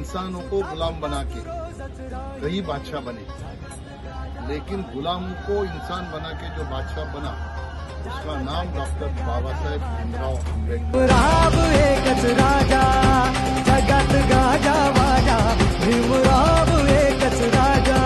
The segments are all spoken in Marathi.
इंसानों को गुलाम बना के कई बादशाह बने। लेकिन गुलाम को इंसान बना के जो बादशाह बना उसका नाम डॉक्टर बाबा साहेब भीमराव आंबेडकर राम एकच राजा जगात गाजा वाजा। भीमराव एकच राजा।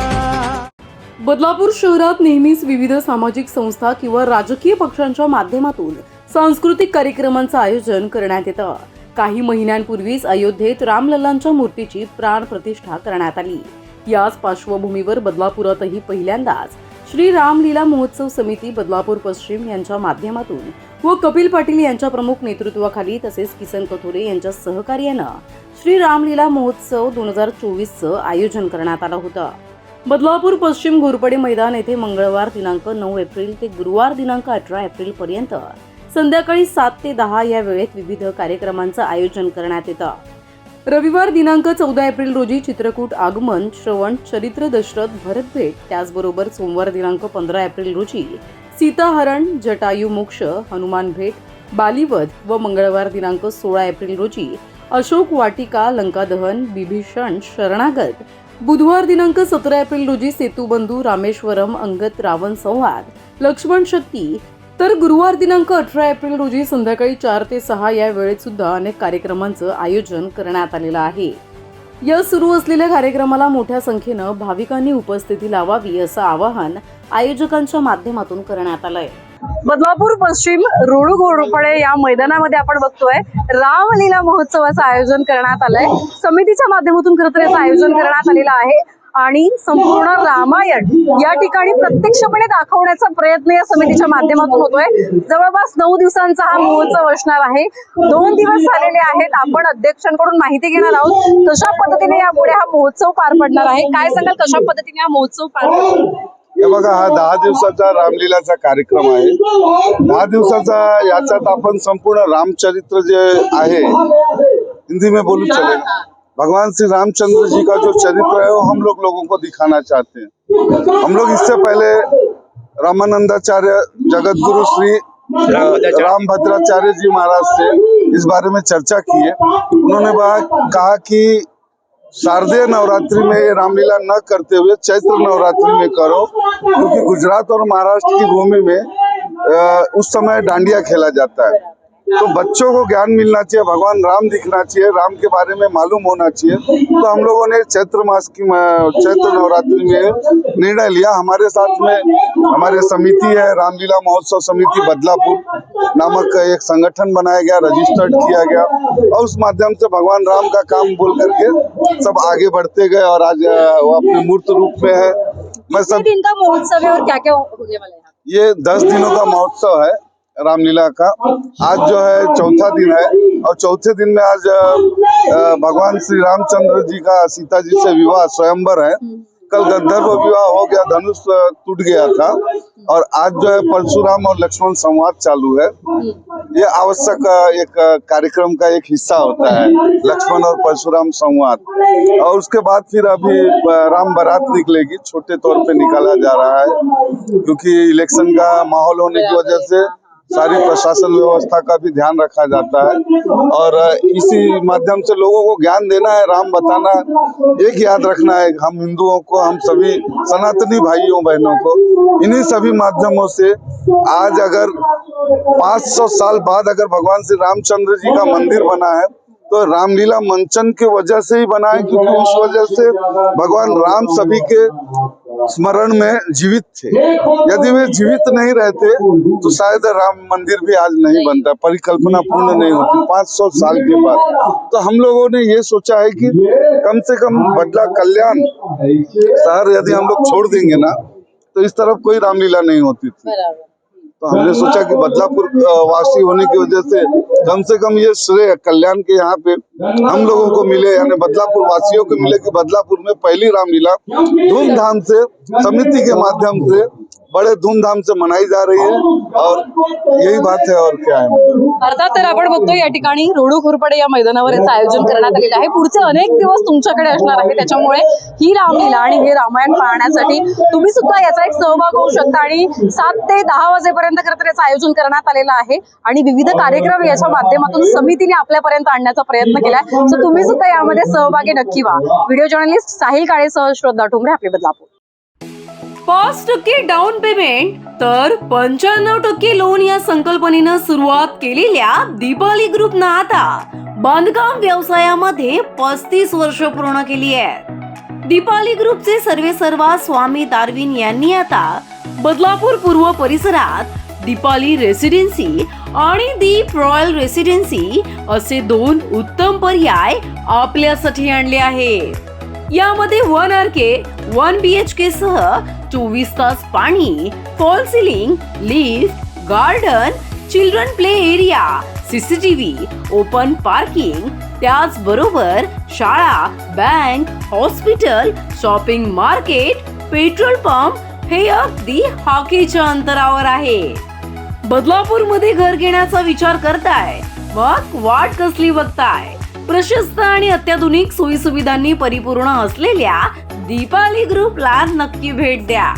बदलापूर शहरात नेहमीच विविध सामाजिक संस्था किंवा राजकीय पक्षांच्या माध्यमातून सांस्कृतिक कार्यक्रमांचं आयोजन करण्यात येतं. काही महिन्यांपूर्वीच अयोध्येत रामलल्लांच्या मूर्तीची प्राण प्रतिष्ठा करण्यात आली. याच पार्श्वभूमीवर बदलापुरातही पहिल्यांदाच श्री रामलीला महोत्सव समिती बदलापूर पश्चिम यांच्या माध्यमातून व कपिल पाटील यांच्या प्रमुख नेतृत्वाखाली तसेच किसन कथोरे यांच्या सहकार्यानं श्री रामलीला महोत्सव दोन हजार चोवीसचं आयोजन करण्यात आलं होतं. बदलापूर पश्चिम घोरपडे मैदान येथे मंगळवार दिनांक नऊ एप्रिल ते गुरुवार दिनांक अठरा एप्रिल पर्यंत संध्याकाळी सात ते दहा या वेळेत विविध कार्यक्रमांचं आयोजन करण्यात येतं. रविवार दिनांक चौदा एप्रिल रोजी चित्रकूट आगमन श्रवण चरित्र दशरथ भरत भेट त्याचबरोबर सोमवार दिनांक पंधरा एप्रिल रोजी सीताहरण जटायू मोक्ष हनुमान भेट बालिवध व मंगळवार दिनांक सोळा एप्रिल रोजी अशोक वाटिका लंकादहन बिभीषण शरणागत. बुधवार दिनांक सतरा एप्रिल रोजी सेतुबंधू रामेश्वरम अंगत रावण संवाद लक्ष्मण शक्ती तर गुरुवार दिनांक अठरा एप्रिल रोजी संध्याकाळी चार ते सहा या वेळेत सुद्धा अनेक कार्यक्रमांचं आयोजन करण्यात आलेलं आहे. या सुरू असलेल्या कार्यक्रमाला मोठ्या संख्येनं भाविकांनी उपस्थिती लावावी असं आवाहन आयोजकांच्या माध्यमातून करण्यात आलंय. बदलापूर पश्चिम रोडू घोरपडे या मैदानामध्ये आपण बघतोय रामलीला महोत्सवाचं आयोजन करण्यात आलंय. समितीच्या माध्यमातून खरं तर याचं आयोजन करण्यात आलेलं आहे. आणि संपूर्ण रामायण या ठिकाणी प्रत्यक्षपणे दाखवण्याचा प्रयत्न या समितीच्या माध्यमातून होतोय. जवळपास नऊ दिवसांचा हा महोत्सव असणार आहे. दोन दिवस झालेले आहेत. आपण अध्यक्षांकडून माहिती घेणार आहोत कशा पद्धतीने यापुढे हा महोत्सव पार पडणार आहे? काय सांगाल? कशा पद्धतीने हा महोत्सव पार पडणार हे बघा हा दहा दिवसाचा रामलीलाचा कार्यक्रम आहे. दहा दिवसाचा याच्यात आपण संपूर्ण रामचरित्र जे आहे हिंदी में बोलू चले. भगवान श्री रामचंद्र जी का जो चरित्र है वो हम लोग लोगों को दिखाना चाहते हैं। हम लोग इससे पहले रामानंदाचार्य जगत गुरु श्री राम भद्राचार्य। जी महाराज से इस बारे में चर्चा की है। उन्होंने कहा कि शारदीय नवरात्रि में ये रामलीला न करते हुए चैत्र नवरात्रि में करो क्योंकि गुजरात और महाराष्ट्र की भूमि में उस समय डांडिया खेला जाता है। तो बच्चों को ज्ञान मिलना चाहिए भगवान राम दिखना चाहिए राम के बारे में मालूम होना चाहिए। तो हम लोगों ने चैत्र मास की चैत्र नवरात्रि में निर्णय लिया। हमारे साथ में हमारे समिति है रामलीला महोत्सव समिति बदलापुर नामक एक संगठन बनाया गया रजिस्टर्ड किया गया। और उस माध्यम से भगवान राम का काम बोल करके सब आगे बढ़ते गए और आज वो अपने मूर्त रूप में है। मैं सब दिन का महोत्सव है और क्या क्या होने वाला है ये दस दिनों का महोत्सव है। रामलीला का। आज जो है चौथा दिन है और चौथे दिन में आज भगवान श्री रामचंद्र जी का सीता जी से विवाह स्वयंवर है। कल गंधर्व विवाह हो गया, धनुष टूट गया था और आज जो है परशुराम और लक्ष्मण संवाद चालू है। ये आवश्यक एक कार्यक्रम का एक हिस्सा होता है, लक्ष्मण और परशुराम संवाद। और उसके बाद फिर अभी राम बारात निकलेगी, छोटे तौर पे निकाला जा रहा है, क्योंकि इलेक्शन का माहौल होने की वजह से सारी प्रशासन व्यवस्था का भी ध्यान रखा जाता है। और इसी माध्यम से लोगों को ज्ञान देना है राम बताना एक याद रखना है हम हिंदुओं को हम सभी सनातनी भाइयों बहनों को इन्हीं सभी माध्यमों से आज अगर 500 साल बाद अगर भगवान श्री रामचंद्र जी का मंदिर बना है तो रामलीला मंचन की वजह से ही बना है क्योंकि उस वजह से भगवान राम सभी के स्मरण में जीवित थे। यदि वे जीवित नहीं रहते तो शायद राम मंदिर भी आज नहीं बनता, परिकल्पना पूर्ण नहीं होती। 500 साल के बाद। तो हम लोगों ने ये सोचा है कि कम से कम बदला कल्याण शहर यदि हम लोग छोड़ देंगे ना तो इस तरफ़ कोई रामलीला नहीं होती थी। तो हमने सोचा कि बदलापुर वासी होने की वजह से कम से कम ये श्रेय कल्याण के यहाँ पे हम लोगों को मिले यानी बदलापुर वासियों को मिले कि बदलापुर में पहली रामलीला धूमधाम से समिति के माध्यम से बड़े धूमधाम से मनाई जा रही है और यही बात है और क्या है। अर्थात तर आपण बघतोय या ठिकाणी रोडू खुरपडे या मैदानावर याचं आयोजन करण्यात आलेलं आहे. पुढचे अनेक दिवस तुमच्याकडे असणार आहे. त्याच्यामुळे ही रामलीला आणि हे रामायण पाहण्यासाठी तुम्ही सुद्धा याचा एक सहभाग होऊ शकता आणि सात ते दहा वाजेपर्यंत खरं तर याचं आयोजन करण्यात आलेलं आहे. आणि विविध कार्यक्रम याच्या माध्यमातून समितीने आपल्यापर्यंत आणण्याचा प्रयत्न केलाय सो तुम्ही सुद्धा यामध्ये सहभागी नक्की व्हा. व्हिडिओ जर्नलिस्ट साहिल काळेसह श्रद्धा ठोंबरे आपले बदलापूर. पाच टक्के डाऊन पेमेंट तर पंच्याण्णव टक्के लोन या संकल्पनेनं सुरुवात केलेल्या दीपाली ग्रुपनं आता बांधकाम व्यवसायामध्ये पस्तीस वर्ष पूर्ण केली आहेत. दीपाली ग्रुपचे सर्वे सर्वा स्वामी दार्विन यांनी आता बदलापूर पूर्व परिसरात दीपाली रेसिडेन्सी आणि दीप रॉयल रेसिडेन्सी असे दोन उत्तम पर्याय आपल्यासाठी आणले आहेत. यामध्ये one R K one B H K सह चोवीस तास पाणी fall ceiling lift garden children play area CCTV open parking त्याचबरोबर शाळा bank hospital shopping market petrol pump हे अगदी हॉकीच्या अंतरावर आहे. बदलापूरमध्ये घर घेण्याचा विचार करताय. मग वाट कसली बघताय? प्रशस्त आणि अत्याधुनिक सोयी सुविधांनी परिपूर्ण असलेल्या दीपाली ग्रुपला नक्की भेट द्या.